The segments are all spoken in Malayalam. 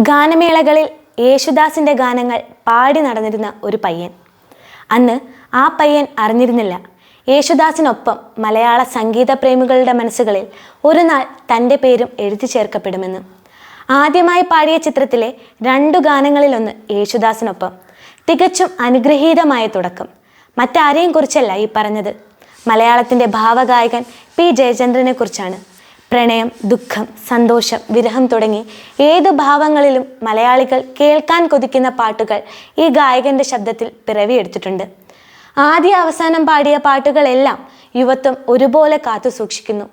ഗാനമേളകളിൽ യേശുദാസിന്റെ ഗാനങ്ങൾ പാടി നടന്നിരുന്ന ഒരു പയ്യൻ. അന്ന് ആ പയ്യൻ അറിഞ്ഞിരുന്നില്ല. യേശുദാസിനൊപ്പം മലയാള സംഗീത പ്രേമികളുടെ മനസ്സുകളിൽ ഒരു നാൾ തന്റെ പേരും എഴുതി ചേർക്കപ്പെടുമെന്ന്. ആദ്യമായി പാടിയ ചിത്രത്തിലെ രണ്ടു ഗാനങ്ങളിലൊന്ന് യേശുദാസിനൊപ്പം. തികച്ചും അനുഗ്രഹീതമായ തുടക്കം. മറ്റാരെയും കുറിച്ചല്ല ഈ പറഞ്ഞത്. മലയാളത്തിന്റെ ഭാവഗായകൻ പി ജയചന്ദ്രനെ കുറിച്ചാണ് പ്രണയം ദുഃഖം സന്തോഷം വിരഹം തുടങ്ങി ഏത് ഭാവങ്ങളിലും മലയാളികൾ കേൾക്കാൻ കൊതിക്കുന്ന പാട്ടുകൾ ഈ ഗായകന്റെ ശബ്ദത്തിൽ പിറവിയെടുത്തിട്ടുണ്ട് ആദ്യ അവസാനം പാടിയ പാട്ടുകളെല്ലാം യുവത്വം ഒരുപോലെ കാത്തു സൂക്ഷിക്കുന്നു.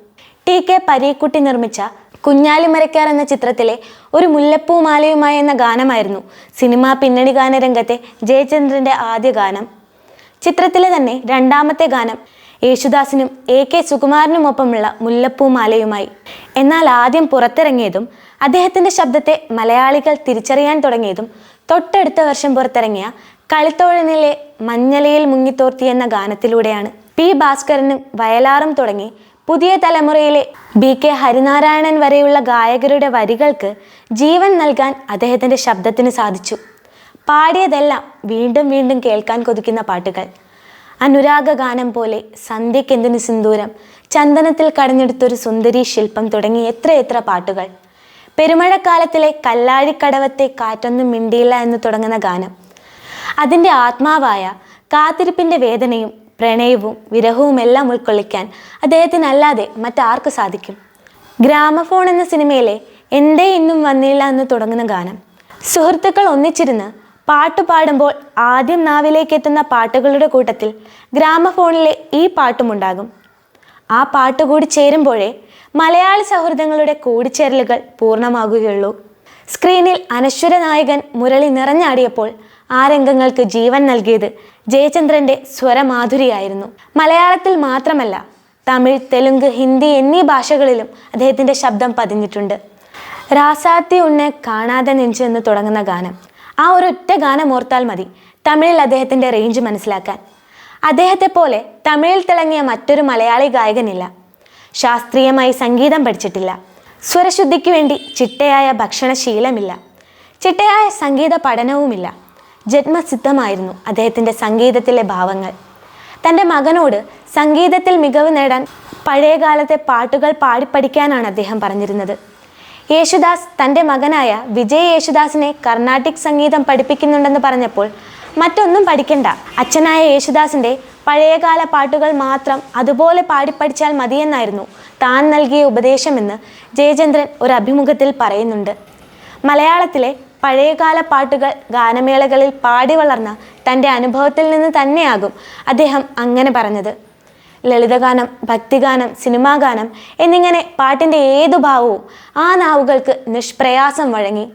ടി കെ പരീക്കുട്ടി നിർമ്മിച്ച കുഞ്ഞാലിമരക്കാർ എന്ന ചിത്രത്തിലെ ഒരു മുല്ലപ്പൂമാലയുമായി എന്ന ഗാനമായിരുന്നു സിനിമാ പിന്നണി ഗാനരംഗത്തെ ജയചന്ദ്രന്റെ ആദ്യ ഗാനം. ചിത്രത്തിലെ തന്നെ രണ്ടാമത്തെ ഗാനം യേശുദാസിനും എ കെ സുകുമാരനുമൊപ്പമുള്ള മുല്ലപ്പൂമാലയുമായി. എന്നാൽ ആദ്യം പുറത്തിറങ്ങിയതും അദ്ദേഹത്തിന്റെ ശബ്ദത്തെ മലയാളികൾ തിരിച്ചറിയാൻ തുടങ്ങിയതും തൊട്ടടുത്ത വർഷം പുറത്തിറങ്ങിയ കളിത്തോഴനിലെ മഞ്ഞലയിൽ മുങ്ങിത്തോർത്തി എന്ന ഗാനത്തിലൂടെയാണ്. പി ഭാസ്കരനും വയലാറും തുടങ്ങി പുതിയ തലമുറയിലെ ബി കെ ഹരിനാരായണൻ വരെയുള്ള ഗായകരുടെ വരികൾക്ക് ജീവൻ നൽകാൻ അദ്ദേഹത്തിന്റെ ശബ്ദത്തിന് സാധിച്ചു. പാടിയതെല്ലാം വീണ്ടും വീണ്ടും കേൾക്കാൻ കൊതിക്കുന്ന പാട്ടുകൾ. അനുരാഗ ഗാനം പോലെ സന്ധ്യക്കെന്തിന് സിന്ദൂരം? ചന്ദനത്തിൽ കടഞ്ഞെടുത്തൊരു സുന്ദരി ശില്പം തുടങ്ങി എത്രയെത്ര പാട്ടുകൾ. പെരുമഴക്കാലത്തിലെ കല്ലാഴിക്കടവത്തെ കാറ്റൊന്നും മിണ്ടിയില്ല എന്ന് തുടങ്ങുന്ന ഗാനം. അതിന്റെ ആത്മാവായ കാത്തിരിപ്പിന്റെ വേദനയും പ്രണയവും വിരഹവും എല്ലാം ഉൾക്കൊള്ളിക്കാൻ അദ്ദേഹത്തിനല്ലാതെ മറ്റാർക്ക് സാധിക്കും? ഗ്രാമഫോൺ എന്ന സിനിമയിലെ എന്തേ ഇന്നും വന്നില്ല എന്ന് തുടങ്ങുന്ന ഗാനം. സുഹൃത്തുക്കൾ ഒന്നിച്ചിരുന്ന് പാട്ട് പാടുമ്പോൾ ആദ്യം നാവിലേക്ക് എത്തുന്ന പാട്ടുകളുടെ കൂട്ടത്തിൽ ഗ്രാമഫോണിലെ ഈ പാട്ടുമുണ്ടാകും. ആ പാട്ട് കൂടി ചേരുമ്പോഴേ മലയാളി സൗഹൃദങ്ങളുടെ കൂടിച്ചേരലുകൾ പൂർണമാകുകയുള്ളൂ. സ്ക്രീനിൽ അനശ്വര നായകൻ മുരളി നിറഞ്ഞാടിയപ്പോൾ ആ രംഗങ്ങൾക്ക് ജീവൻ നൽകിയത് ജയചന്ദ്രന്റെ സ്വരമാധുരിയായിരുന്നു. മലയാളത്തിൽ മാത്രമല്ല തമിഴ് തെലുങ്ക് ഹിന്ദി എന്നീ ഭാഷകളിലും അദ്ദേഹത്തിന്റെ ശബ്ദം പതിഞ്ഞിട്ടുണ്ട്. രാസാത്തി ഉണ്ണെ കാണാതെ നെഞ്ചെന്ന് തുടങ്ങുന്ന ഗാനം. ആ ഒരൊറ്റ ഗാനം ഓർത്താൽ മതി. തമിഴിൽ അദ്ദേഹത്തിന്റെ റേഞ്ച് മനസ്സിലാക്കാൻ. അദ്ദേഹത്തെ പോലെ തമിഴിൽ തിളങ്ങിയ മറ്റൊരു മലയാളി ഗായകനില്ല. ശാസ്ത്രീയമായി സംഗീതം പഠിച്ചിട്ടില്ല. സ്വരശുദ്ധിക്ക് വേണ്ടി ചിട്ടയായ ഭക്ഷണശീലമില്ല. ചിട്ടയായ സംഗീത പഠനവുമില്ല. ജന്മസിദ്ധമായിരുന്നു അദ്ദേഹത്തിന്റെ സംഗീതത്തിലെ ഭാവങ്ങൾ. തന്റെ മകനോട് സംഗീതത്തിൽ മികവ് നേടാൻ പഴയകാലത്തെ പാട്ടുകൾ പാടിപ്പഠിക്കാനാണ് അദ്ദേഹം പറഞ്ഞിരുന്നത്. യേശുദാസ് തന്റെ മകനായ വിജയ് യേശുദാസിനെ കർണാട്ടിക് സംഗീതം പഠിപ്പിക്കുന്നുണ്ടെന്ന് പറഞ്ഞപ്പോൾ മറ്റൊന്നും പഠിക്കണ്ട. അച്ഛനായ യേശുദാസിന്റെ പഴയകാല പാട്ടുകൾ മാത്രം അതുപോലെ പാടിപ്പഠിച്ചാൽ മതിയെന്നായിരുന്നു താൻ നൽകിയ ഉപദേശമെന്ന് ജയചന്ദ്രൻ ഒരു അഭിമുഖത്തിൽ പറയുന്നുണ്ട്. മലയാളത്തിലെ പഴയകാല പാട്ടുകൾ ഗാനമേളകളിൽ പാടി വളർന്ന തന്റെ അനുഭവത്തിൽ നിന്ന് തന്നെയാകും അദ്ദേഹം അങ്ങനെ പറഞ്ഞത്. ലളിതഗാനം ഭക്തിഗാനം സിനിമാഗാനം എന്നിങ്ങനെ പാട്ടിന്റെ ഏതു ഭാവവും ആ നാവുകൾക്ക് നിഷ്പ്രയാസം വഴങ്ങി.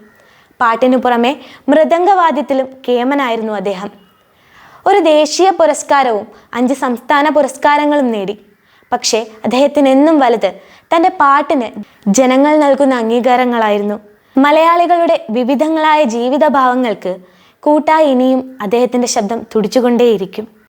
പാട്ടിനു പുറമെ മൃദംഗവാദ്യത്തിലും കേമനായിരുന്നു അദ്ദേഹം. ഒരു ദേശീയ പുരസ്കാരവും അഞ്ച് സംസ്ഥാന പുരസ്കാരങ്ങളും നേടി. പക്ഷേ അദ്ദേഹത്തിന് എന്നും വലുത് തന്റെ പാട്ടിന് ജനങ്ങൾ നൽകുന്ന അംഗീകാരങ്ങളായിരുന്നു. മലയാളികളുടെ വിവിധങ്ങളായ ജീവിതഭാവങ്ങൾക്ക് കൂട്ടായി ഇനിയും അദ്ദേഹത്തിന്റെ ശബ്ദം തുടിച്ചുകൊണ്ടേയിരിക്കും.